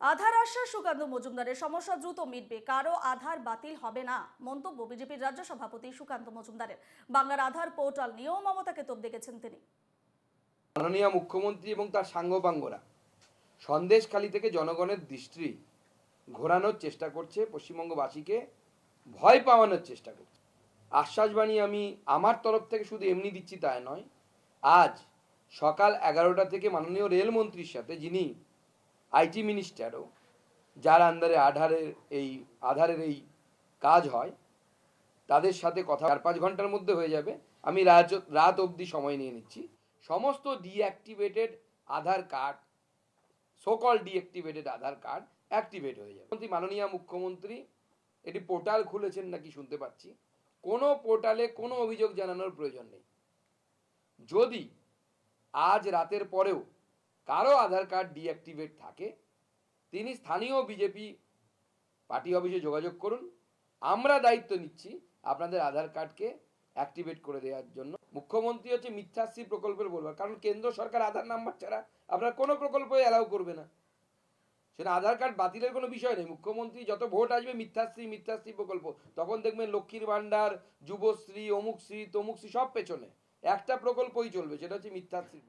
আধার আশ্বাস সুকান্ত মজুমদারের সমস্যা দ্রুত মিটবে। কারও আধার বাতিল হবে না। মন্তব্য বিজেপির রাজ্য সভাপতি সুকান্ত মজুমদারের। বাংলার আধার পোর্টাল নিয়েও মমতাকে তোপ দেখেছেন তিনি। মাননীয় মুখ্যমন্ত্রী এবং তার সাঙ্গপাঙ্গরা সন্দেশখালি থেকে জনগণের দৃষ্টি ঘোরানোর চেষ্টা করছে, পশ্চিমবঙ্গবাসীকে ভয় পাওয়ানোর চেষ্টা করছে। আশ্বাসবাণী আমি আমার তরফ থেকে শুধু এমনি দিচ্ছি তাই নয়, আজ সকাল এগারোটা থেকে মাননীয় রেলমন্ত্রীর সাথে যিনি আইটি মিনিস্টারও, যার আন্দারে আধারের এই আধারের এই কাজ হয়, তাদের সাথে কথা চার পাঁচ ঘণ্টার মধ্যে হয়ে যাবে। আমি রাত রাত অবধি সময় নিয়ে নিচ্ছি। সমস্ত ডিঅ্যাক্টিভেটেড আধার কার্ড সোকল ডিঅ্যাক্টিভেটেড আধার কার্ড অ্যাক্টিভেট হয়ে যাবে। মাননীয় মুখ্যমন্ত্রী, এটি পোর্টাল খুলেছেন নাকি শুনতে পাচ্ছি। কোনো পোর্টালে কোনো অভিযোগ জানানোর প্রয়োজন নেই। যদি আজ রাতের পরেও কারও আধার কার্ড ডিঅ্যাক্টিভেট থাকে, তিনি স্থানীয় বিজেপি পার্টি অফিসে যোগাযোগ করুন। আমরা দায়িত্ব নিচ্ছি আপনাদের আধার কার্ডকে অ্যাক্টিভেট করে দেওয়ার জন্য। মুখ্যমন্ত্রী হচ্ছে মিথ্যাশ্রী প্রকল্পের বলবার, কারণ কেন্দ্র সরকার আধার নাম্বার ছাড়া আপনার কোনো প্রকল্পই অ্যালাউ করবে না। সেটা আধার কার্ড বাতিলের কোনো বিষয় নেই। মুখ্যমন্ত্রী যত ভোট আসবে, মিথ্যাশ্রী মিথ্যাশ্রী প্রকল্প, তখন দেখবেন লক্ষ্মীর ভাণ্ডার, যুবশ্রী, অমুকশ্রী, তমুকশ্রী সব পেছনে। একটা প্রকল্পই চলবে, সেটা হচ্ছে মিথ্যাশ্রী।